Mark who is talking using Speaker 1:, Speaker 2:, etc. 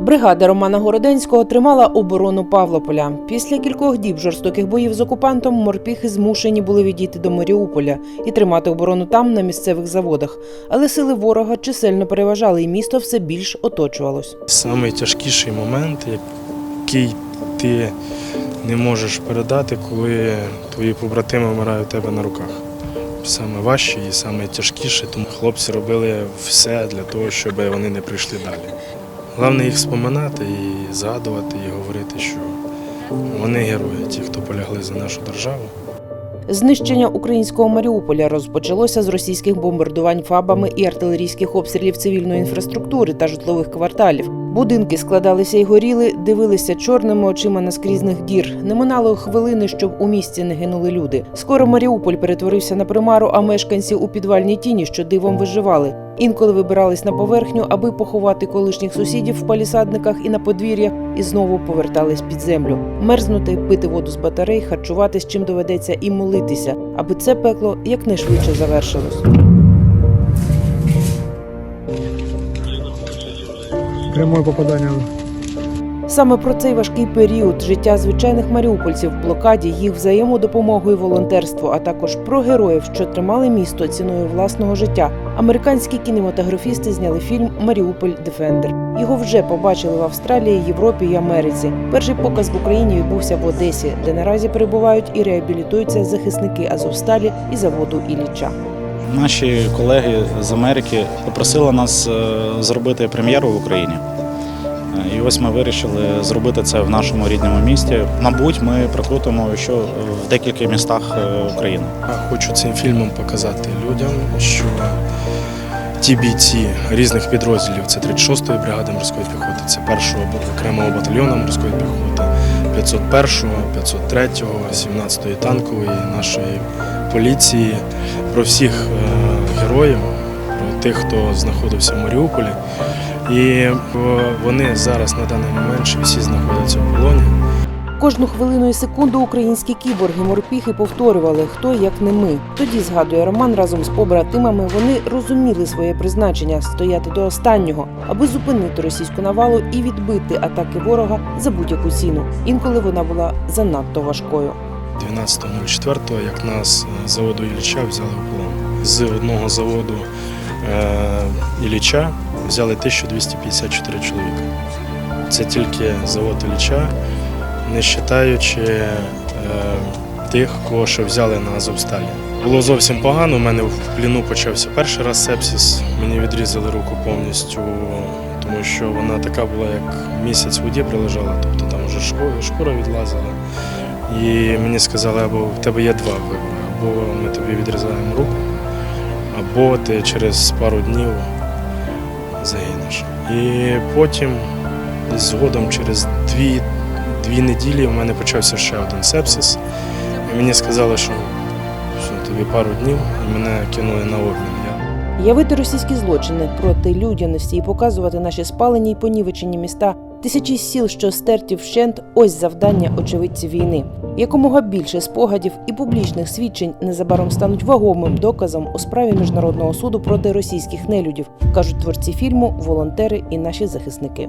Speaker 1: Бригада Романа Городенського тримала оборону Павлополя. Після кількох діб жорстоких боїв з окупантом морпіхи змушені були відійти до Маріуполя і тримати оборону там на місцевих заводах. Але сили ворога чисельно переважали, і місто все більш оточувалось.
Speaker 2: Самий тяжкіший момент, який ти не можеш передати, коли твої побратими вмирають у тебе на руках. Саме важче і саме тяжкіше, тому хлопці робили все для того, щоб вони не прийшли далі. Головне їх споминати і згадувати, і говорити, що вони герої, ті, хто полягли за нашу державу.
Speaker 1: Знищення українського Маріуполя розпочалося з російських бомбардувань фабами і артилерійських обстрілів цивільної інфраструктури та житлових кварталів. Будинки складалися і горіли, дивилися чорними очима наскрізних дір. Не минало хвилини, щоб у місті не гинули люди. Скоро Маріуполь перетворився на примару, а мешканці у підвальній тіні, що дивом виживали. Інколи вибирались на поверхню, аби поховати колишніх сусідів в палісадниках і на подвір'я, і знову повертались під землю. Мерзнути, пити воду з батарей, харчуватись чим доведеться і молитися, аби це пекло якнайшвидше завершилось.
Speaker 3: Прямое попадание.
Speaker 1: Саме про цей важкий період життя звичайних маріупольців в блокаді, їх взаємодопомогу і волонтерство, а також про героїв, що тримали місто ціною власного життя. Американські кінематографісти зняли фільм Маріуполь Дефендер. Його вже побачили в Австралії, Європі і Америці. Перший показ в Україні відбувся в Одесі, де наразі перебувають і реабілітуються захисники Азовсталі і заводу Ілліча.
Speaker 4: Наші колеги з Америки попросили нас е, зробити прем'єру в Україні. Е, І ось ми вирішили зробити це в нашому рідному місті. Мабуть, ми прокрутимо що в декілька містах е, України.
Speaker 2: Хочу цим фільмом показати людям, що ті бійці різних підрозділів це 36-ї бригади морської піхоти, це 1-го окремого батальйону морської піхоти, 501-го, 503-го, 17-ї танкової, нашої поліції, про всіх героїв, про тих, хто знаходився в Маріуполі. І е, вони зараз на даний момент всі знаходяться в полоні.
Speaker 1: Кожну хвилину і секунду українські кіборги морпіхи повторювали, хто як не ми. Тоді згадує Роман разом з побратимами. Вони розуміли своє призначення стояти до останнього, аби зупинити російську навалу і відбити атаки ворога за будь-яку ціну. Інколи вона була занадто важкою.
Speaker 2: 12.04, як нас е, заводу Ілліча взяли в полон. З одного заводу е, Ілліча взяли 1254 чоловіка. Це тільки завод Ілліча, не вважаючи е, тих, кого ще взяли на Азовсталі. Було зовсім погано. У мене в пліну почався перший раз сепсис. Мені відрізали руку повністю, тому що вона така була, як місяць в воді прилежала, тобто там вже шкура відлазила. І мені сказали, або в тебе є два вибори, або ми тобі відрізаємо руку, або ти через пару днів загинеш. І потім, згодом, через дві, дві неділі, у мене почався ще один сепсис. І мені сказали, що, що тобі пару днів, і мене кинули на обмін.
Speaker 1: Явити російські злочини проти людяності і показувати наші спалені й понівечені міста, тисячі сіл, що стерті вщент, ось завдання очевидці війни. Якомога більше спогадів і публічних свідчень незабаром стануть вагомим доказом у справі міжнародного суду проти російських нелюдів, кажуть творці фільму, волонтери і наші захисники.